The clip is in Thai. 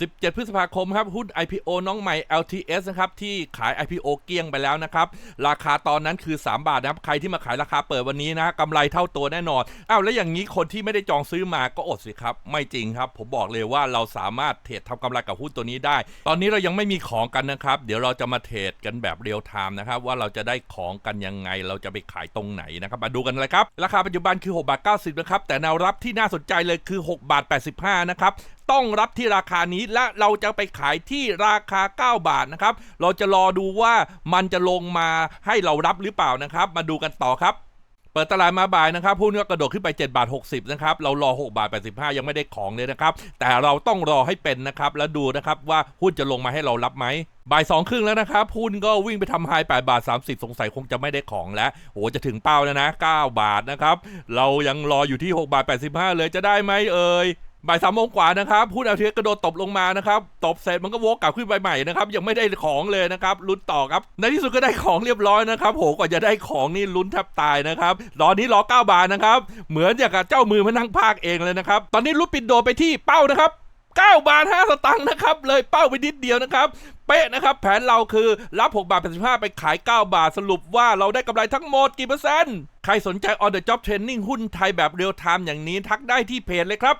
17 พฤษภาคมครับหุ้น IPO น้องใหม่ LTS นะครับที่ขาย IPO เกลี้ยงไปแล้วนะครับ ราคาตอนนั้นคือ 3 บาทนะครับ ใครที่มาขายราคาเปิดวันนี้นะกำไรเท่าตัวแน่นอนอ้าวแล้วอย่างนี้คนที่ไม่ได้จองซื้อมาก็อดสิครับ ไม่จริงครับ ผมบอกเลยว่าเราสามารถเทรดทำกำไรกับหุ้นตัวนี้ได้ ตอนนี้เรายังไม่มีของกันนะครับ เดี๋ยวเราจะมาเทรดกันแบบเรียลไทม์นะครับว่าเราจะได้ของกันยังไง เราจะไปขายตรงไหนนะครับมาดูกันเลยครับราคาปัจจุบันคือ6บาท90นะครับแต่แนวรับที่น่าสนใจเลยคือ6บาท85นะครับ ต้องรับที่ราคานี้และเราจะไปขายที่ราคา 9 บาทนะครับ เราจะรอดูว่ามันจะลงมาให้เรารับหรือเปล่านะครับ มาดูกันต่อครับเปิดตลาดมาบ่ายนะครับหุ้นก็กระโดดขึ้นไป7บาท60นะครับเรารอ6บาท85 ยังไม่ได้ของเลยนะครับ แต่เราต้องรอให้เป็นนะครับแล้วดูนะครับว่าหุ้นจะลงมาให้เรารับไหมบ่ายสองครึ่งแล้วนะครับหุ้นก็วิ่งไปทำไฮ8บาท 30 สงสัยคงจะไม่ได้ของแล้วโอ้จะถึงเป้าแล้วนะ 9 บาทนะครับ เรายังรออยู่ที่ 6 บาท 85 เลยจะได้ไหมเอ่ย บ่ายสามโมงกว่านะครับหุ้นเอาเทกระโดดตบลงมานะครับตบเสร็จมันก็วกกลับขึ้นไปใหม่นะครับยังไม่ได้ของเลยนะครับลุ้นต่อครับในที่สุดก็ได้ของเรียบร้อยนะครับโหกว่าจะได้ของนี่ลุ้นแทบตายนะครับตอนนี้รอ9บาทนะครับเหมือนอย่างกับเจ้ามือมานั่งภาคเองเลยนะครับตอนนี้ลุ้นปิดโดไปที่เป้านะครับ9บาท5สตังค์นะครับเลยเป้าไปนิดเดียวนะครับเป๊ะนะครับแผนเราคือรับ6บาท85ไปขาย 9 บาทสรุปว่าเราได้กำไรทั้งหมดกี่เปอร์เซ็นต์ ใครสนใจ on the job training หุ้นไทยแบบเรียลไทม์อย่างนี้ทักได้ที่เพจเลยครับ